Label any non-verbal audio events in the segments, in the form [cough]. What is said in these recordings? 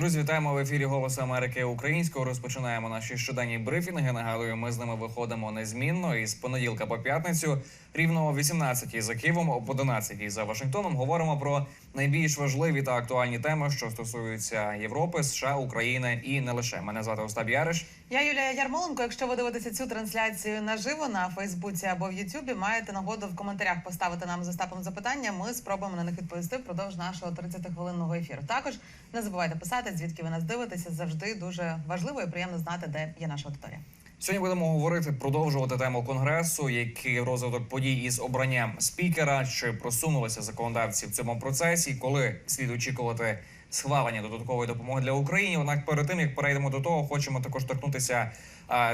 Друзі, вітаємо в ефірі Голос Америки українського. Розпочинаємо наші щоденні брифінги. Нагадую, ми з ними виходимо незмінно із понеділка по п'ятницю. Рівно о 18 за Києвом, об 11 за Вашингтоном. Говоримо про найбільш важливі та актуальні теми, що стосуються Європи, США, України і не лише. Мене звати Остап Яриш. Я Юлія Ярмоленко. Якщо ви дивитеся цю трансляцію наживо на Фейсбуці або в Ютубі, маєте нагоду в коментарях поставити нам з Остапом запитання. Ми спробуємо на них відповісти впродовж нашого 30-хвилинного ефіру. Також не забувайте писати, звідки ви нас дивитеся. Завжди дуже важливо і приємно знати, де є наша аудиторія. Сьогодні будемо говорити, продовжувати тему конгресу, який розвиток подій із обранням спікера, чи просунулися законодавці в цьому процесі, коли слід очікувати схвалення додаткової допомоги для України. Однак, перед тим як перейдемо до того, хочемо також торкнутися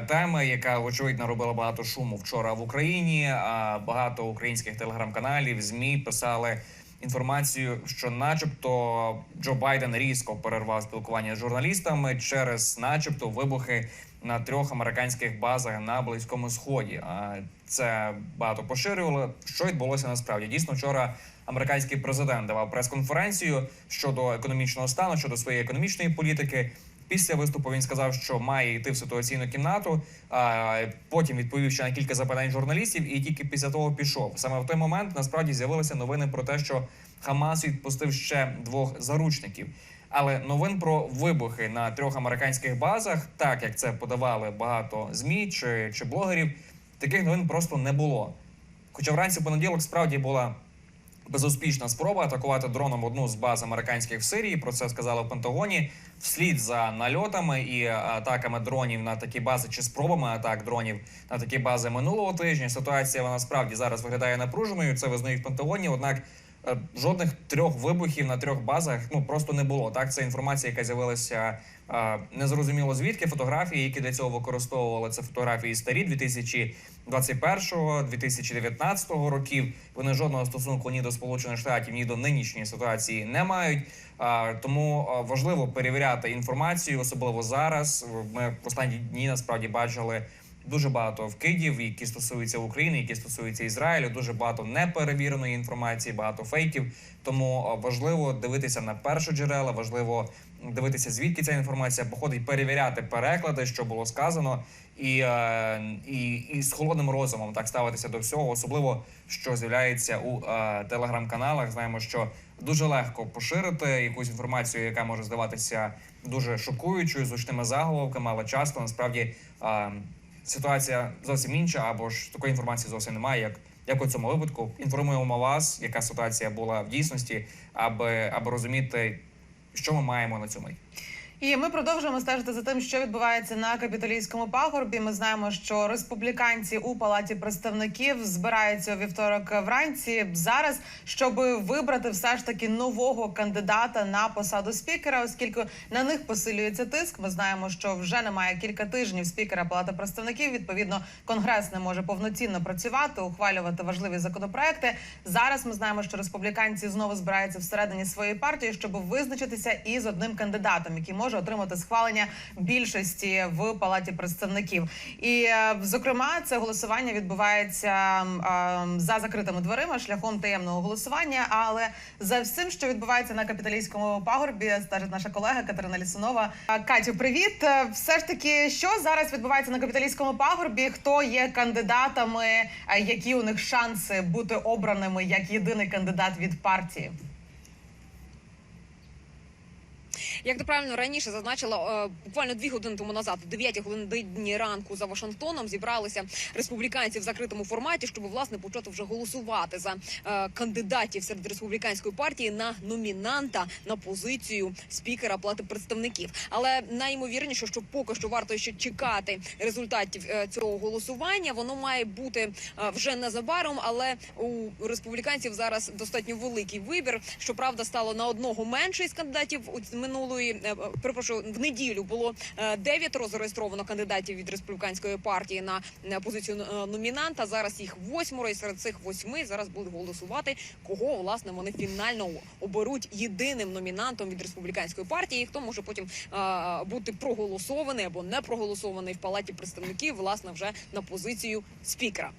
теми, яка вочевидь наробила багато шуму вчора в Україні. Багато українських телеграм-каналів змі писали. Інформацію, що, начебто, Джо Байден різко перервав спілкування з журналістами через, начебто, вибухи на трьох американських базах на близькому сході. Це багато поширювало. Що відбулося насправді? Дійсно, вчора американський президент давав прес-конференцію щодо економічного стану, щодо своєї економічної політики. Після виступу він сказав, що має йти в ситуаційну кімнату. Потім відповів ще на кілька запитань журналістів, і тільки після того пішов. Саме в той момент насправді з'явилися новини про те, що Хамас відпустив ще двох заручників. Але новин про вибухи на трьох американських базах, так як це подавали багато змі чи, чи блогерів, таких новин просто не було. Хоча вранці понеділок справді була безуспішна спроба атакувати дроном одну з баз американських в Сирії. Про це сказали в Пентагоні. Вслід за нальотами і атаками дронів на такі бази, чи спробами атак дронів на такі бази минулого тижня. Ситуація вона справді зараз виглядає напруженою. Це визнають в Пентагоні. Однак е, жодних трьох вибухів на трьох базах ну просто не було. Так, це інформація, яка з'явилася е, незрозуміло звідки. Фотографії, які для цього використовували, це фотографії старі 2021-2019 років. Вони жодного стосунку ні до сполучених штатів, ні до нинішньої ситуації не мають. А, тому важливо перевіряти інформацію, особливо зараз. Ми в останні дні насправді бачили. Дуже багато вкидів, які стосуються України, які стосуються Ізраїлю. Дуже багато неперевіреної інформації, багато фейків. Тому важливо дивитися на перші джерела, важливо дивитися, звідки ця інформація походить, перевіряти переклади, що було сказано, і, е, і, і з холодним розумом так ставитися до всього, особливо що з'являється у е, телеграм-каналах. Знаємо, що дуже легко поширити якусь інформацію, яка може здаватися дуже шокуючою, з заголовками, але часто насправді е, ситуація зовсім інша, або ж такої інформації зовсім немає, як. Як у цьому випадку інформуємо вас, яка ситуація була в дійсності, аби аби розуміти, що ми маємо на цьому. І ми продовжуємо стежити за тим, що відбувається на капітолійському пагорбі. Ми знаємо, що республіканці у палаті представників збираються у вівторок вранці зараз, щоб вибрати все ж таки нового кандидата на посаду спікера, оскільки на них посилюється тиск. Ми знаємо, що вже немає кілька тижнів спікера палати представників. Відповідно, конгрес не може повноцінно працювати, ухвалювати важливі законопроекти. Зараз ми знаємо, що республіканці знову збираються всередині своєї партії, щоб визначитися із одним кандидатом, який може отримати схвалення більшості в палаті представників. І е, зокрема, це голосування відбувається е, за закритими дверима шляхом таємного голосування. Але за всім, що відбувається на капіталійському пагорбі, стежить наша колега Катерина Лісунова. Е, Катю, привіт! Все ж таки, що зараз відбувається на капіталійському пагорбі? Хто є кандидатами? Які у них шанси бути обраними як єдиний кандидат від партії? Як ти правильно раніше зазначила, е, буквально дві години тому назад, о 9 годині ранку за Вашингтоном, зібралися республіканці в закритому форматі, щоб власне почати вже голосувати за е, кандидатів серед республіканської партії на номінанта на позицію спікера плати представників. Але найімовірніше, що поки що варто ще чекати результатів е, цього голосування. Воно має бути вже незабаром, але у республіканців зараз достатньо великий вибір. Щоправда, стало на одного менше із кандидатів у минулої е, е, перепрошую, в неділю було е, дев'ятеро зареєстровано кандидатів від республіканської партії на е, позицію е, номінанта. Зараз їх восьмеро, і серед цих восьми зараз будуть голосувати, кого власне вони фінально оберуть єдиним номінантом від республіканської партії. Хто може потім е, бути проголосований або не проголосований в палаті представників, власне, вже на позицію спікера.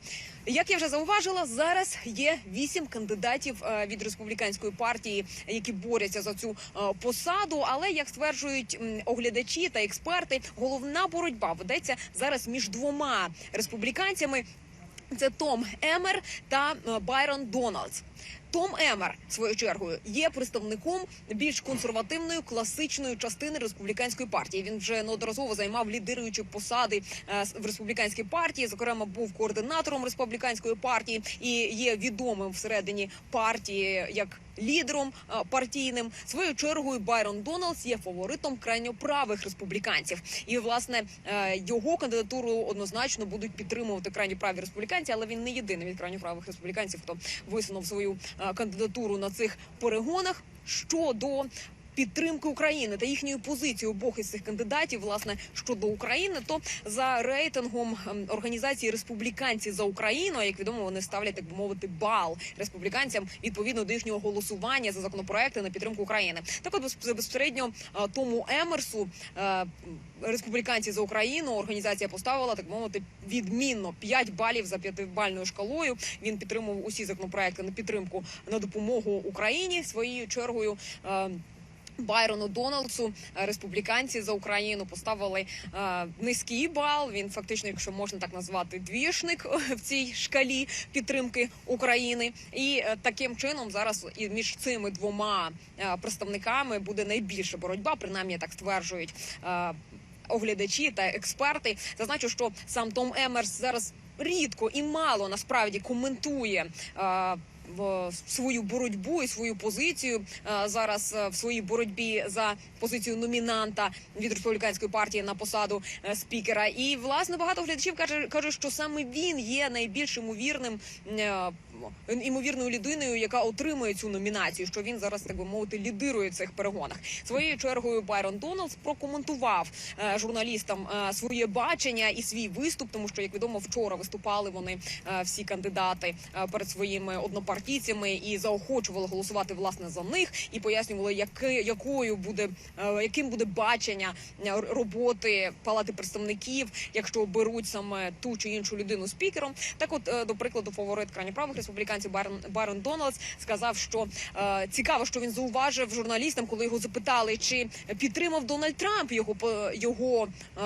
Як я вже зауважила, зараз є вісім кандидатів е, від республіканської партії, які борються за цю е, посаду. Але як стверджують оглядачі та експерти, головна боротьба ведеться зараз між двома республіканцями. Це Том Емер та е, Байрон Дональдс. Том Емер, свою чергою, є представником більш консервативної класичної частини республіканської партії. Він вже неодноразово займав лідируючі посади е, в республіканській партії. Зокрема, був координатором республіканської партії і є відомим всередині партії як лідером е, партійним. Своєю чергою Байрон Дональдс є фаворитом крайньоправих республіканців. І власне е, його кандидатуру однозначно будуть підтримувати крайньоправі республіканці, але він не єдиний від крайньоправих республіканців, хто висунув свою кандидатуру на цих перегонах. Щодо підтримки України та їхньої позиції обох із цих кандидатів, власне щодо України, то за рейтингом ем, організації республіканці за Україну, як відомо, вони ставлять так би мовити бал республіканцям відповідно до їхнього голосування за законопроекти на підтримку України. Так, от безпосередньо тому Емерсу. е, Республіканці за Україну організація поставила так мовити відмінно 5 балів за п'ятибальною шкалою. Він підтримував усі законопроекти на підтримку на допомогу Україні своєю чергою. Байрону Дональдсу е, республіканці за Україну поставили е, низький бал. Він фактично, якщо можна так назвати, двішник е, в цій шкалі підтримки України. І е, таким чином зараз і між цими двома е, представниками буде найбільша боротьба. Принаймні так стверджують. Е, Оглядачі та експерти зазначу, що сам Том Емерс зараз рідко і мало насправді коментує е, свою боротьбу і свою позицію е, зараз е, в своїй боротьбі за позицію номінанта від республіканської партії на посаду е, спікера. І власне багато глядачів каже, кажуть, що саме він є найбільш імовірним. е, Імовірною людиною, яка отримує цю номінацію, що він зараз так би мовити лідирує в цих перегонах. Своєю чергою Байрон Дональдс прокоментував е, журналістам е, своє бачення і свій виступ, тому що як відомо вчора виступали вони е, всі кандидати е, перед своїми однопартійцями і заохочували голосувати власне за них і пояснювали, якою буде е, яким буде бачення е, роботи палати представників, якщо оберуть саме ту чи іншу людину спікером. Так, от е, до прикладу, фаворит крайньоправих республіканців Барон, Барон Дональдс сказав, що е, цікаво, що він зауважив журналістам, коли його запитали, чи підтримав Дональд Трамп його його е,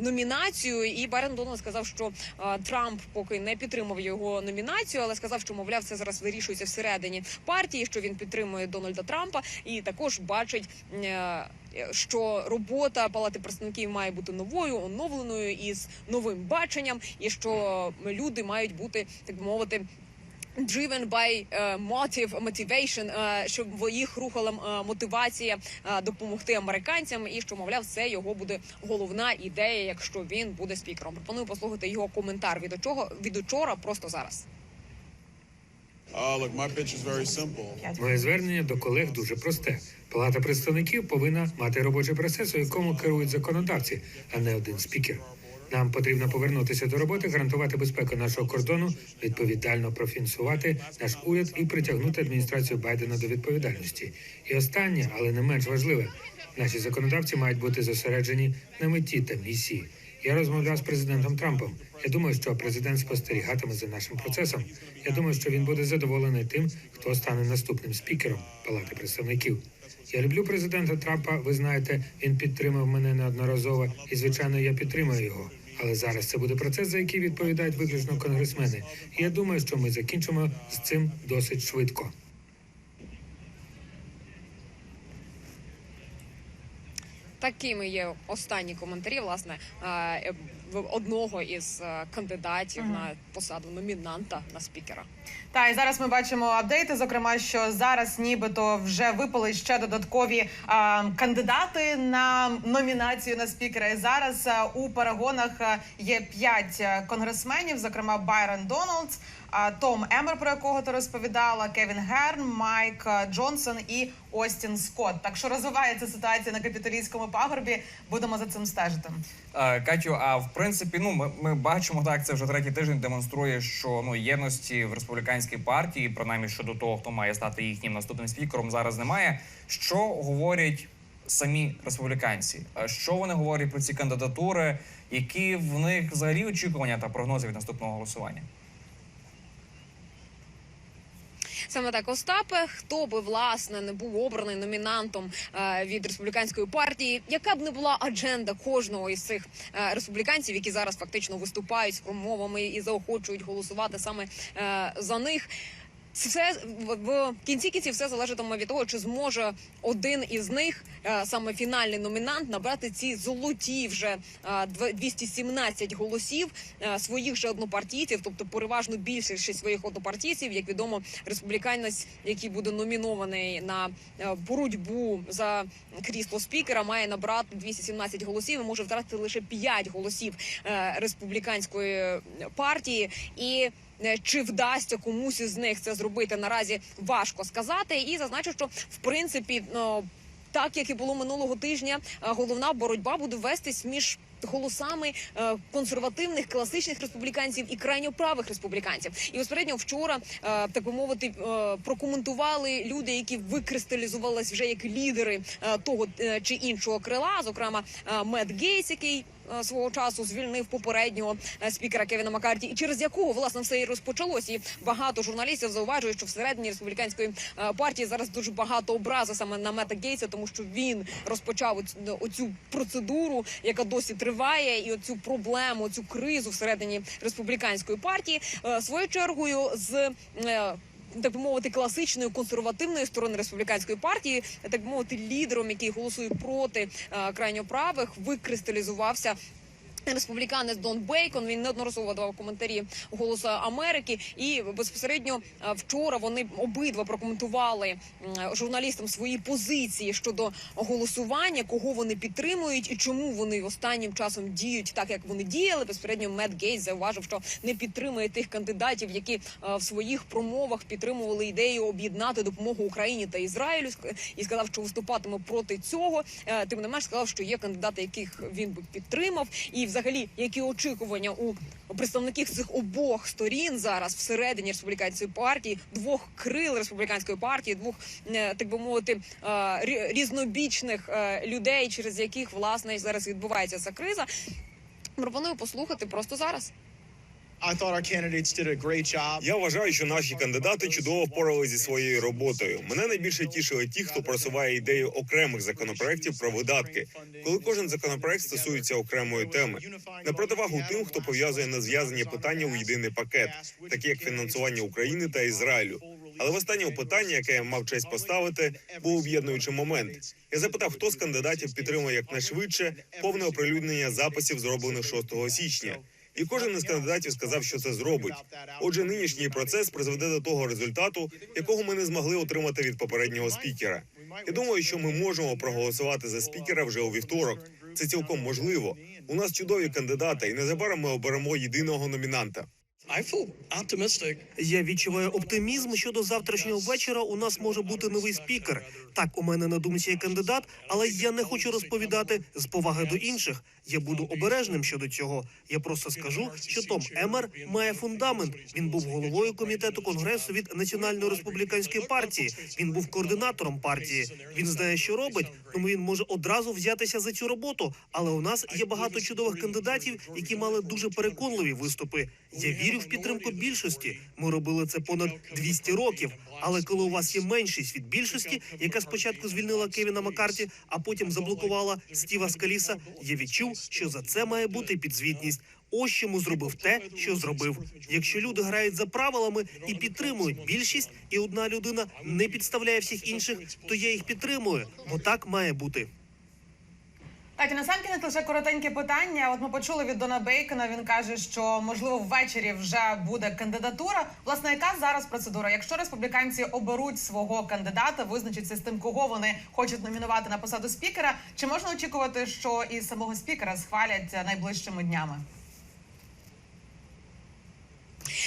номінацію. І Барон Дональд сказав, що е, Трамп поки не підтримав його номінацію, але сказав, що мовляв, це зараз вирішується всередині партії, що він підтримує Дональда Трампа, і також бачить. е, Що робота палати представників має бути новою, оновленою із новим баченням, і що люди мають бути так би мовити. Driven by е, motive, motivation, е, щоб в їх рухала е, мотивація е, допомогти американцям, і що мовляв, це його буде головна ідея, якщо він буде спікером. Пропоную послухати його коментар від чого від учора, просто зараз. Uh. Моє звернення до колег дуже просте. Палата представників повинна мати робочий процес, у якому керують законодавці, а не один спікер. Нам потрібно повернутися до роботи, гарантувати безпеку нашого кордону, відповідально профінансувати наш уряд і притягнути адміністрацію Байдена до відповідальності. І останнє, але не менш важливе, наші законодавці мають бути зосереджені на меті та місії. Я розмовляв з президентом Трампом. Я думаю, що президент спостерігатиме за нашим процесом. Я думаю, що він буде задоволений тим, хто стане наступним спікером Палати представників. Я люблю президента Трампа. Ви знаєте, він підтримав мене неодноразово, і звичайно, я підтримую його. Але зараз це буде процес, за який відповідають виключно конгресмени. І я думаю, що ми закінчимо з цим досить швидко. Такими є останні коментарі, власне, е, в одного із е, кандидатів на посаду номінанта на спікера. Та і зараз ми бачимо апдейти. Зокрема, що зараз нібито вже випали ще додаткові а, кандидати на номінацію на спікера. І зараз а, у перегонах є п'ять конгресменів, зокрема Байрон Дональдс, Том Емер, про якого ти розповідала, Кевін Герн, Майк Джонсон і Остін Скотт. Так що розвивається ситуація на капітолійському пагорбі. Будемо за цим стежити. Е, Катю, а в принципі, ну ми, ми бачимо так, це вже третій тиждень демонструє, що ну єдності в республіканській партії, принаймні щодо того, хто має стати їхнім наступним спікером, зараз немає. Що говорять самі республіканці? Е, Що вони говорять про ці кандидатури? Які в них взагалі очікування та прогнози від наступного голосування? Саме так, Остапе, хто би власне не був обраний номінантом е, від республіканської партії, яка б не була адженда кожного із цих е, республіканців, які зараз фактично виступають з промовами і заохочують голосувати саме е, за них. Все в, кінці кінці все залежатиме від того, чи зможе один із них, е, саме фінальний номінант, набрати ці золоті вже е, дв- 217 голосів е, своїх же однопартійців, тобто переважно більшість своїх однопартійців, як відомо, республіканець, який буде номінований на е, боротьбу за крісло спікера, має набрати 217 голосів і може втратити лише 5 голосів е, республіканської партії і. Е, Чи вдасться комусь із них це зробити наразі важко сказати, і зазначу, що в принципі так як і було минулого тижня, е, головна боротьба буде вестись між голосами е, консервативних класичних республіканців і крайньо правих республіканців. І безпередньо вчора, так би мовити, прокоментували люди, які викристалізувались вже як лідери того чи іншого крила, зокрема Мед Гейтс, який свого часу звільнив попереднього е, спікера Кевіна Маккарті, і через якого власне все і розпочалось. І багато журналістів зауважують, що всередині республіканської е, партії зараз дуже багато образи саме на Мета Гейтса, тому що він розпочав оцю, процедуру, яка досі триває, і оцю проблему, цю кризу всередині республіканської партії. Е, Своєю чергою з е, так мовити, класичної консервативної сторони республіканської партії, так би мовити, лідером, який голосує проти крайньоправих, викристалізувався. Республіканець Дон Бейкон він неодноразово давав коментарі голосу Америки, і безпосередньо е, вчора вони обидва прокоментували журналістам свої позиції щодо голосування, кого вони підтримують і чому вони останнім часом діють так, як вони діяли. Безпосередньо Мед Гейт зауважив, що не підтримує тих кандидатів, які е, в своїх промовах підтримували ідею об'єднати допомогу Україні та Ізраїлю. І сказав, що виступатиме проти цього. Е, Тим не менш сказав, що є кандидати, яких він би підтримав, і взагалі які очікування у представників цих обох сторін зараз всередині республіканської партії, двох крил республіканської партії, двох е, так би мовити е, різнобічних е, людей, через яких власне зараз відбувається ця криза. Пропоную послухати просто зараз. Я вважаю, що наші кандидати чудово впоралися зі своєю роботою. Мене найбільше тішили ті, хто просуває ідею окремих законопроєктів про видатки, коли кожен законопроект стосується окремої теми. На противагу тим, хто пов'язує незв'язані питання у єдиний пакет, такі як фінансування України та Ізраїлю. Але в останньому питанні, яке я мав честь поставити, був об'єднуючий момент. Я запитав, хто з кандидатів підтримує якнайшвидше повне оприлюднення записів, зроблених 6 січня. І кожен із кандидатів сказав, що це зробить. Отже, нинішній процес призведе до того результату, якого ми не змогли отримати від попереднього спікера. Я думаю, що ми можемо проголосувати за спікера вже у вівторок. Це цілком можливо. У нас чудові кандидати, і незабаром ми оберемо єдиного номінанта. Я відчуваю оптимізм щодо завтрашнього вечора. У нас може бути новий спікер. Так, у мене на думці є кандидат, але я не хочу розповідати з поваги до інших. Я буду обережним щодо цього. Я просто скажу, що Том Емер має фундамент. Він був головою комітету конгресу від національної республіканської партії. Він був координатором партії. Він знає, що робить, тому він може одразу взятися за цю роботу. Але у нас є багато чудових кандидатів, які мали дуже переконливі виступи. Я вірю в підтримку більшості. Ми робили це понад 200 років. Але коли у вас є меншість від більшості, яка спочатку звільнила Кевіна Маккарті, а потім заблокувала Стіва Скаліса, я відчув, що за це має бути підзвітність. Ось чому зробив те, що зробив. Якщо люди грають за правилами і підтримують більшість, і одна людина не підставляє всіх інших, то я їх підтримую, бо так має бути. Катя, насамкінець лише коротеньке питання. От ми почули від Дона Бейкона. Він каже, що можливо ввечері вже буде кандидатура. Власне, яка зараз процедура? Якщо республіканці оберуть свого кандидата, визначаться з тим, кого вони хочуть номінувати на посаду спікера, чи можна очікувати, що і самого спікера схвалять найближчими днями?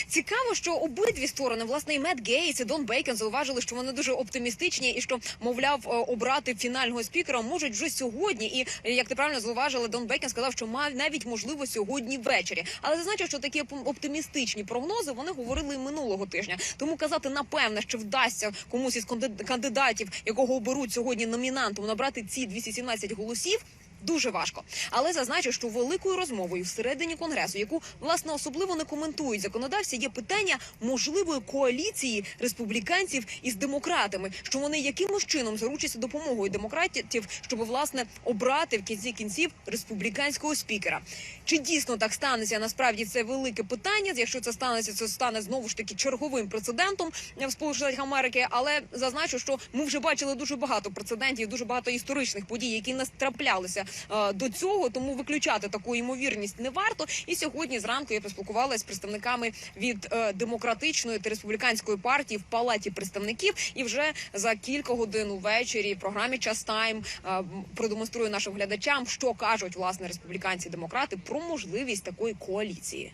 Цікаво, що обидві сторони, власне, і Мет Гейтс, і Дон Бейкен зауважили, що вони дуже оптимістичні, і що, мовляв, е, обрати фінального спікера можуть вже сьогодні. І як ти правильно зауважили, Дон Бейкен сказав, що мав навіть можливо сьогодні ввечері. Але зазначив, що такі оп- оптимістичні прогнози вони говорили і минулого тижня. Тому казати напевне, що вдасться комусь із канди- кандидатів, якого оберуть сьогодні номінантом, набрати ці 217 голосів. Дуже важко, але зазначу, що великою розмовою всередині конгресу, яку власне особливо не коментують законодавці, є питання можливої коаліції республіканців із демократами, що вони якимось чином заручаться допомогою демократів, щоб власне обрати в кінці кінців республіканського спікера. Чи дійсно так станеться? Насправді це велике питання. Якщо це станеться, це стане знову ж таки черговим прецедентом в Сполучених Штатах Америки. Але зазначу, що ми вже бачили дуже багато прецедентів, дуже багато історичних подій, які нас траплялися до цього. Тому виключати таку ймовірність не варто. І сьогодні зранку я поспілкувалася з представниками від е, демократичної та республіканської партії в палаті представників. І вже за кілька годин увечері в програмі Час Тайм е, продемонструю нашим глядачам, що кажуть власне республіканці демократи про можливість такої коаліції.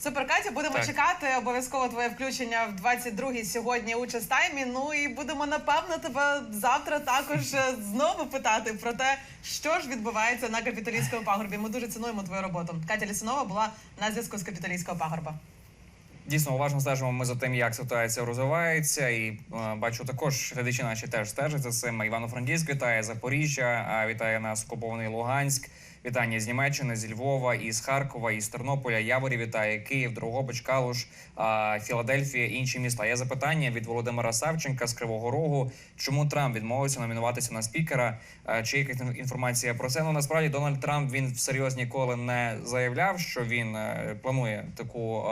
Супер, Катя, будемо Так. чекати обов'язково твоє включення в 22-й сьогодні у частаймі. Ну і будемо напевно тебе завтра також е, знову питати про те, що ж відбувається на капіталійському пагорбі. Ми дуже цінуємо твою роботу. Катя Лісунова була на зв'язку з капіталійського пагорба. Дійсно, уважно стежимо ми за тим, як ситуація розвивається, і е, бачу також глядачі наші теж стежать за цим. Івано-Франківськ вітає Запоріжжя, а вітає нас окупований Луганськ. Вітання з Німеччини, зі Львова, із Харкова, із Тернополя. Яворі вітає Київ, Дрогобич, Калуш, Філадельфія, інші міста. Є запитання від Володимира Савченка з Кривого Рогу. Чому Трамп відмовився номінуватися на спікера? Чи якась інформація про це? Ну насправді Дональд Трамп він всерйоз ніколи не заявляв, що він е, планує таку.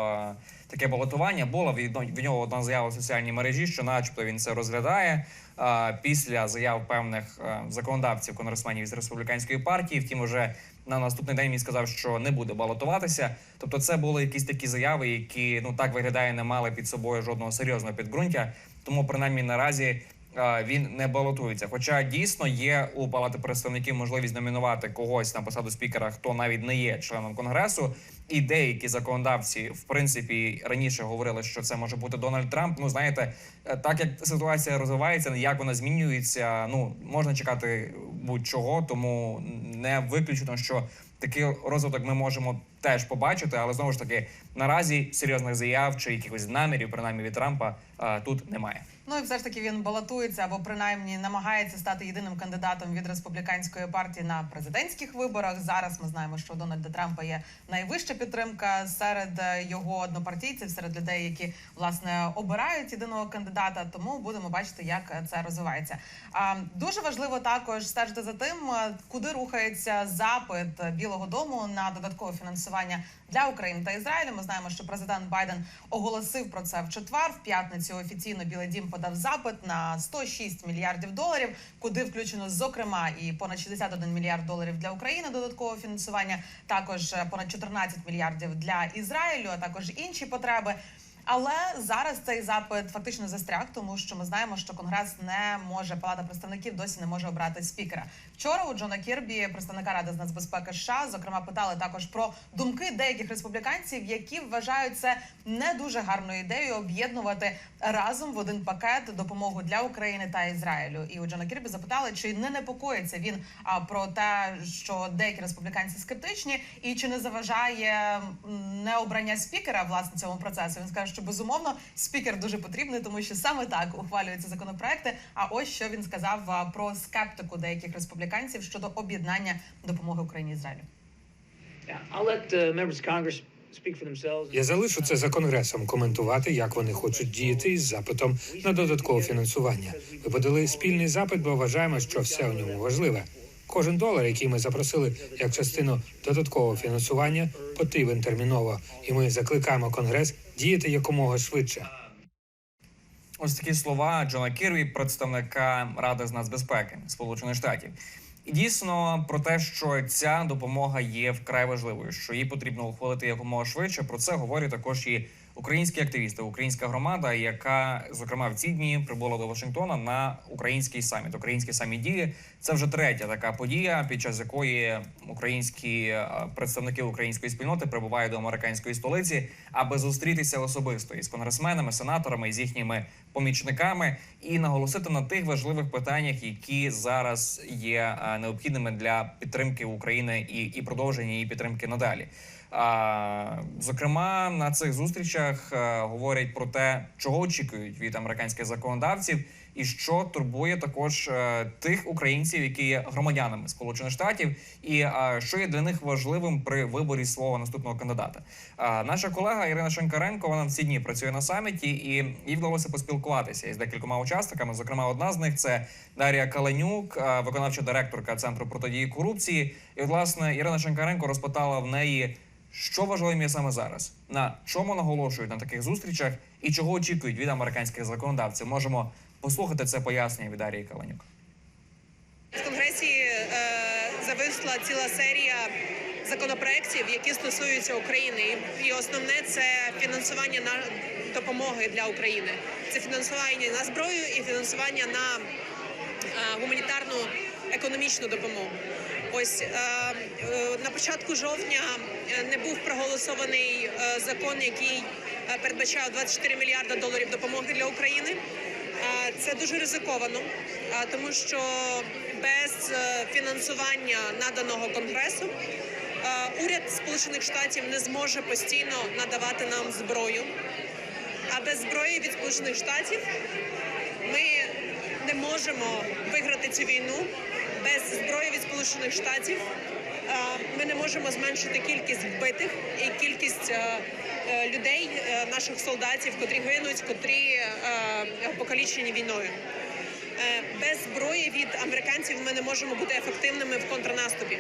Таке балотування було від, нього одна заява в соціальній мережі, що, начебто, він це розглядає після заяв певних е, законодавців конгресменів з республіканської партії. Втім, уже на наступний день він сказав, що не буде балотуватися. Тобто, це були якісь такі заяви, які ну так виглядає, не мали під собою жодного серйозного підґрунтя. Тому принаймні наразі е, він не балотується. Хоча дійсно є у палати представників можливість номінувати когось на посаду спікера, хто навіть не є членом конгресу. І деякі законодавці, в принципі, раніше говорили, що це може бути Дональд Трамп. Ну знаєте, е, так як ситуація розвивається, як вона змінюється, ну можна чекати будь-чого, тому не виключено, що такий розвиток ми можемо теж побачити, але знову ж таки наразі серйозних заяв чи якихось намірів, принаймні від Трампа, е, тут немає. Ну і все ж таки він балотується або принаймні намагається стати єдиним кандидатом від республіканської партії на президентських виборах. Зараз ми знаємо, що у Дональда Трампа є найвища підтримка серед е, його однопартійців, серед людей, які власне обирають єдиного кандидата. Тому будемо бачити, як це розвивається. А дуже важливо також стежити за тим, е, куди рухається запит Білого Дому на додаткове фінансування для України та Ізраїлю. Ми знаємо, що президент Байден оголосив про це в четвер. В п'ятницю офіційно Білий Дім подав запит на 106 мільярдів доларів, куди включено зокрема і понад 61 мільярд доларів для України додаткового фінансування. Також е, понад 14 мільярдів для Ізраїлю, а також інші потреби. Але зараз цей запит фактично застряг, тому що ми знаємо, що конгрес не може палата представників досі не може обрати спікера. Вчора у Джона Кірбі, представника ради з нацбезпеки США, зокрема питали також про думки деяких республіканців, які вважають це не дуже гарною ідеєю об'єднувати разом в один пакет допомогу для України та Ізраїлю. І у Джона Кірбі запитали, чи не непокоїться він а, про те, що деякі республіканці скептичні, і чи не заважає необрання спікера власне цьому процесу. Він скаже, що безумовно спікер дуже потрібний, тому що саме так ухвалюються законопроекти. А ось що він сказав про скептику деяких республіканців щодо об'єднання допомоги Україні Ізраїлю. Uh. Я залишу це за конгресом коментувати, як вони хочуть діяти із запитом на додаткове фінансування. Ми подали спільний запит, бо вважаємо, що все у ньому важливе. Кожен долар, який ми запросили як частину додаткового фінансування, потрібен терміново, і ми закликаємо конгрес діяти якомога швидше. Ось такі слова Джона Кірві, представника Ради з нацбезпеки Сполучених Штатів. І дійсно про те, що ця допомога є вкрай важливою, що її потрібно ухвалити якомога швидше. Про це говорить також і українські активісти, українська громада, яка зокрема в ці дні прибула до Вашингтона на український саміт. Український саміт діє це вже третя така подія, під час якої українські е, представники української спільноти прибувають до американської столиці, аби зустрітися особисто із конгресменами, сенаторами, з їхніми помічниками і наголосити на тих важливих питаннях, які зараз є е, необхідними для підтримки України і, і продовження її підтримки надалі. Зокрема, на цих зустрічах е, говорять про те, чого очікують від американських законодавців, і що турбує також е, тих українців, які є громадянами Сполучених Штатів, і е, що є для них важливим при виборі свого наступного кандидата. Наша колега Ірина Шенкаренко вона в ці дні працює на саміті, і їй вдалося поспілкуватися із декількома учасниками. Зокрема, одна з них це Дар'я Каленюк, виконавча директорка центру протидії корупції. І власне Ірина Шенкаренко розпитала в неї. Що важливим саме зараз? На чому наголошують на таких зустрічах і чого очікують від американських законодавців? Можемо послухати це пояснення від Дарії Каленюк. В конгресі е, зависла ціла серія законопроєктів, які стосуються України. І основне це фінансування на допомоги для України. Це фінансування на зброю і фінансування на е, гуманітарну економічну допомогу. Ось е, е, на початку жовтня е, не був проголосований закон, який передбачав 24 мільярда доларів допомоги для України. Це дуже ризиковано, тому що без фінансування наданого конгресу уряд Сполучених Штатів не зможе постійно надавати нам зброю. А без зброї від Сполучених Штатів ми не можемо виграти цю війну. Без зброї від Сполучених Штатів е, ми не можемо зменшити кількість вбитих і кількість е, е, людей, наших солдатів, котрі гинуть, котрі покалічені війною. Без зброї від американців ми не можемо бути ефективними в контрнаступі.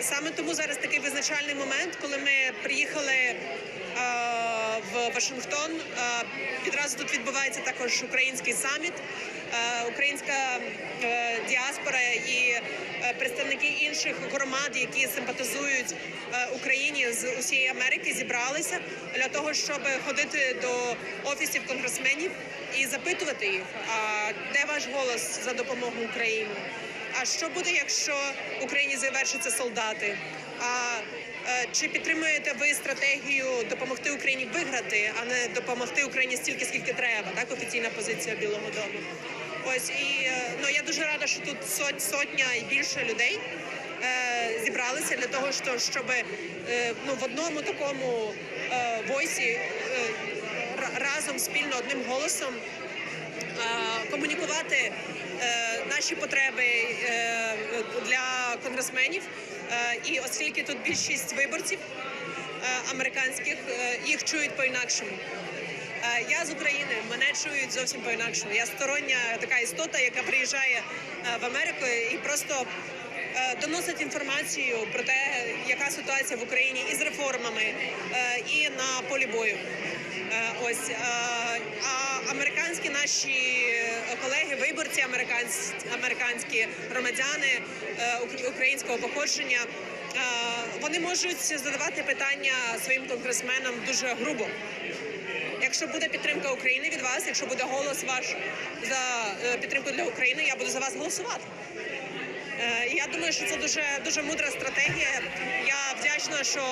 Саме тому зараз такий визначальний момент, коли ми приїхали в Вашингтон. Е, Відразу тут відбувається також український саміт. Е, Українська е, діаспора і представники інших громад, які симпатизують Україні з усієї Америки, зібралися для того, щоб ходити до офісів конгресменів і запитувати їх, де ваш голос за допомогу Україні? А що буде, якщо Україні завершаться солдати? А чи підтримуєте ви стратегію допомогти Україні виграти, а не допомогти Україні стільки, скільки треба? Так офіційна позиція Білого Дому. Ось і е, ну я дуже рада, що тут сот, сотня і більше людей е, зібралися для того, що щоб е, ну в одному такому е, войсі е, разом спільно одним голосом е, комунікувати е, наші потреби е, для конгресменів. Е, І оскільки тут більшість виборців е, американських, е, їх чують по-інакшому. Я з України, мене чують зовсім по-інакшому. Я стороння така істота, яка приїжджає в Америку і просто доносить інформацію про те, яка ситуація в Україні із реформами і на полі бою. Ось а американські наші колеги, виборці, американські, американські громадяни е, українського походження, е, вони можуть задавати питання своїм конгресменам дуже грубо. Якщо буде підтримка України від вас, якщо буде голос ваш за е, підтримку для України, я буду за вас голосувати. Е, Я думаю, що це дуже дуже мудра стратегія. Вдячна, що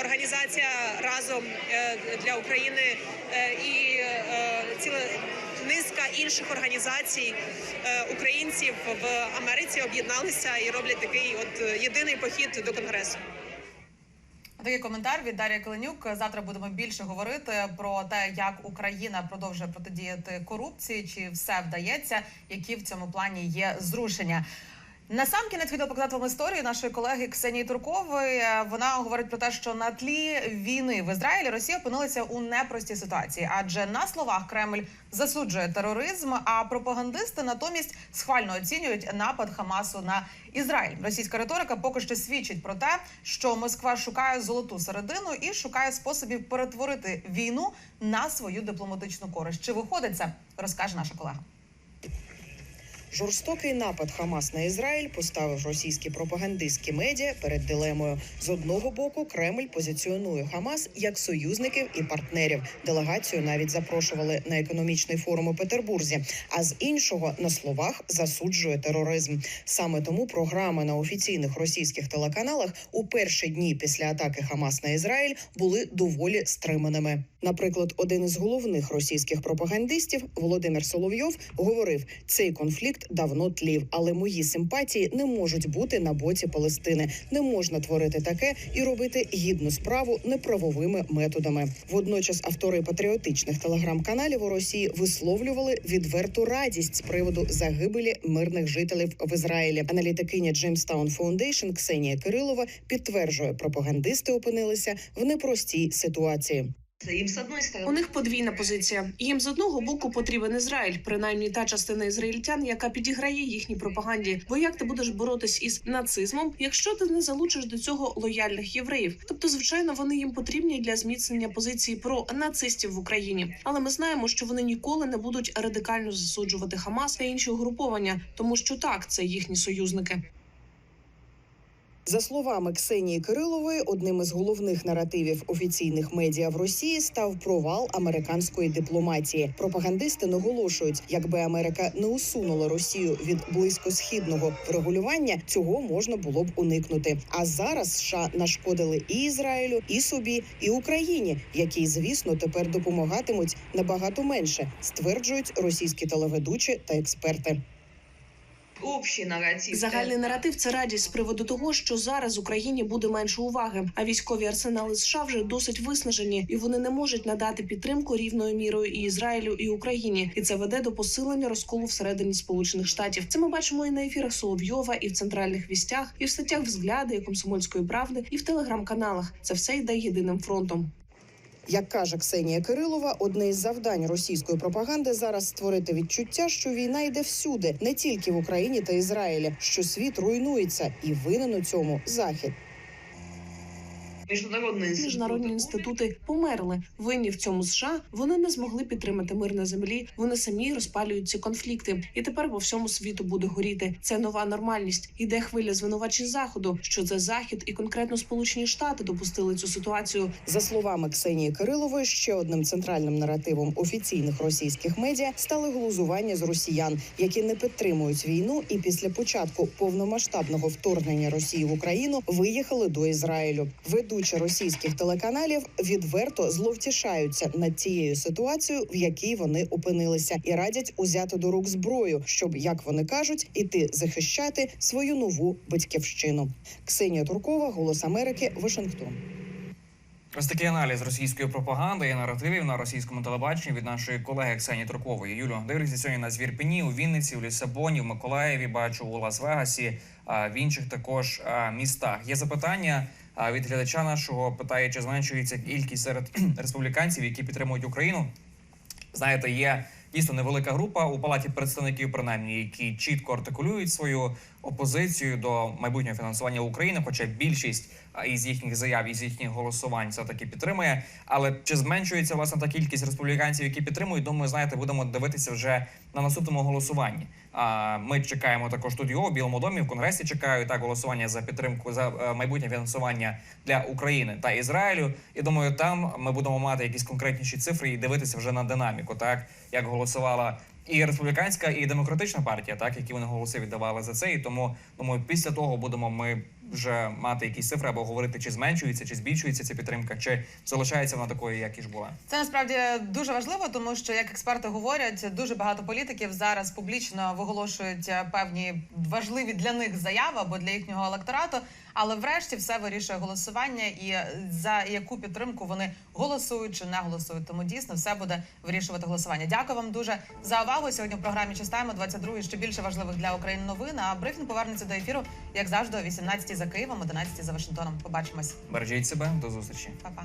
організація разом е, для України е, і е, ціла низка інших організацій українців в Америці об'єдналися і роблять такий от єдиний похід до конгресу. Такий коментар від Дар'ї Каленюк. Завтра будемо більше говорити про те, як Україна продовжує протидіяти корупції, чи все вдається, які в цьому плані є зрушення. На сам кінець хотіла показати вам історію нашої колеги Ксенії Туркової. Вона говорить про те, що на тлі війни в Ізраїлі Росія опинилася у непростій ситуації, адже на словах Кремль засуджує тероризм, а пропагандисти натомість схвально оцінюють напад Хамасу на Ізраїль. Російська риторика поки що свідчить про те, що Москва шукає золоту середину і шукає способів перетворити війну на свою дипломатичну користь. Чи виходить це? Розкаже наша колега. Жорстокий напад Хамас на Ізраїль поставив російські пропагандистські медіа перед дилемою. З одного боку, Кремль позиціонує Хамас як союзників і партнерів. Делегацію навіть запрошували на економічний форум у Петербурзі. А з іншого на словах засуджує тероризм. Саме тому програми на офіційних російських телеканалах у перші дні після атаки Хамас на Ізраїль були доволі стриманими. Наприклад, один із головних російських пропагандистів Володимир Соловйов говорив, цей конфлікт конфлікт давно тлів, але мої симпатії не можуть бути на боці Палестини. Не можна творити таке і робити гідну справу неправовими методами. Водночас автори патріотичних телеграм-каналів у Росії висловлювали відверту радість з приводу загибелі мирних жителів в Ізраїлі. Аналітикиня Jamestown Foundation Ксенія Кирилова підтверджує, пропагандисти опинилися в непростій ситуації. У них подвійна позиція. Їм з одного боку потрібен Ізраїль, принаймні та частина ізраїльтян, яка підіграє їхній пропаганді. Бо як ти будеш боротись із нацизмом, якщо ти не залучиш до цього лояльних євреїв? Тобто, звичайно, вони їм потрібні для зміцнення позиції про нацистів в Україні. Але ми знаємо, що вони ніколи не будуть радикально засуджувати Хамас та інші угруповання, тому що так це їхні союзники. За словами Ксенії Кирилової, одним із головних наративів офіційних медіа в Росії став провал американської дипломатії. Пропагандисти наголошують, якби Америка не усунула Росію від близькосхідного врегулювання, цього можна було б уникнути. А зараз США нашкодили і Ізраїлю, і собі, і Україні, які, звісно, тепер допомагатимуть набагато менше, стверджують російські телеведучі та експерти. Загальний наратив це радість з приводу того, що зараз Україні буде менше уваги. А військові арсенали США вже досить виснажені, і вони не можуть надати підтримку рівною мірою і Ізраїлю, і Україні. І це веде до посилення розколу всередині Сполучених Штатів. Це ми бачимо і на ефірах Соловйова, і в центральних вістях, і в статтях взгляди, і комсомольської правди, і в телеграм-каналах. Це все йде єдиним фронтом. Як каже Ксенія Кирилова, одне із завдань російської пропаганди зараз створити відчуття, що війна йде всюди, не тільки в Україні та Ізраїлі, що світ руйнується, і винен у цьому захід. Міжнародні інститути померли. Винні в цьому США вони не змогли підтримати мир на землі. Вони самі розпалюють ці конфлікти, і тепер по всьому світу буде горіти. Це нова нормальність. Іде хвиля звинувачень заходу. Що це захід і конкретно Сполучені Штати допустили цю ситуацію. За словами Ксенії Кирилової, ще одним центральним наративом офіційних російських медіа стали глузування з росіян, які не підтримують війну, і після початку повномасштабного вторгнення Росії в Україну виїхали до Ізраїлю. Ведучі російських телеканалів відверто зловтішаються над тією ситуацією, в якій вони опинилися, і радять узяти до рук зброю, щоб, як вони кажуть, іти захищати свою нову батьківщину. Ксенія Туркова, Голос Америки, Вашингтон. Ось такий аналіз російської пропаганди і наративів на російському телебаченні від нашої колеги Ксенії Туркової. Юлю, дивлюся сьогодні на Звірпені, у Вінниці, у Лісабоні, в Миколаєві, бачу у Лас-Вегасі, а, в інших також містах. Є запитання від глядача нашого. Питає, чи зменшується кількість серед [clears throat] республіканців, які підтримують Україну. Знаєте, є дійсно невелика група у палаті представників, принаймні, які чітко артикулюють свою опозицію до майбутнього фінансування України. Хоча більшість із їхніх заяв, із їхніх голосувань все таки підтримує. Але чи зменшується власне та кількість республіканців, які підтримують? Думаю, знаєте, будемо дивитися вже на наступному голосуванні. Ми чекаємо також тут його в Білому домі в Конгресі. Чекають так голосування за підтримку за е, майбутнє фінансування для України та Ізраїлю. І думаю, там ми будемо мати якісь конкретніші цифри і дивитися вже на динаміку, так як голосувала і республіканська, і демократична партія, так які вони голоси віддавали за це. І тому думаю, після того будемо ми вже мати якісь цифри або говорити, чи зменшується, чи збільшується ця підтримка, чи залишається вона такою, як і ж була. Це насправді дуже важливо, тому що як експерти говорять, дуже багато політиків зараз публічно виголошують певні важливі для них заяви або для їхнього електорату. Але врешті все вирішує голосування і за яку підтримку вони голосують чи не голосують. Тому дійсно все буде вирішувати голосування. Дякую вам дуже за увагу. Сьогодні в програмі Чистаємо 22 ще більше важливих для України новин. А брифінг повернеться до ефіру, як завжди, о 18 за Києвом, 11 за Вашингтоном. Побачимось, Бережіть себе, до зустрічі. Па-па.